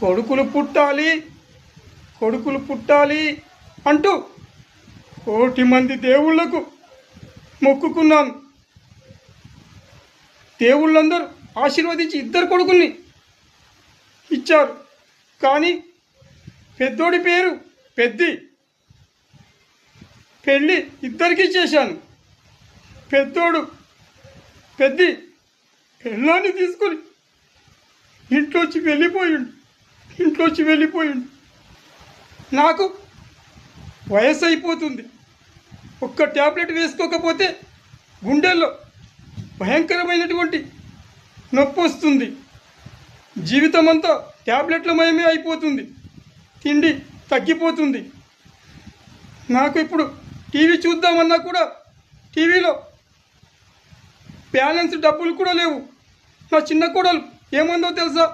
కొడుకులు పుట్టాలి కొడుకులు పుట్టాలి అంటూ కోటి మంది దేవుళ్ళకు మొక్కుకున్నాను దేవుళ్ళందరూ ఆశీర్వదించి ఇద్దరు కొడుకుల్ని ఇచ్చారు. కానీ పెద్దోడి పేరు పెద్ది. పెళ్ళి ఇద్దరికీ చేశాను. పెద్దోడు పెద్ది పెళ్ళాన్ని తీసుకొని ఇంట్లోంచి వెళ్ళిపోయిండు. ఇంట్లోంచి వెళ్ళిపోయింది నాకు వయసు అయిపోతుంది ఒక్క ట్యాబ్లెట్ వేసుకోకపోతే గుండెల్లో భయంకరమైనటువంటి నొప్పి వస్తుంది. జీవితం అంతా ట్యాబ్లెట్లమయమే అయిపోతుంది. తిండి తగ్గిపోతుంది. నాకు ఇప్పుడు టీవీ చూద్దామన్నా కూడా టీవీలో బ్యాలెన్స్ డబ్బులు కూడా లేవు. నా చిన్న కోడలు ఏమందో తెలుసా?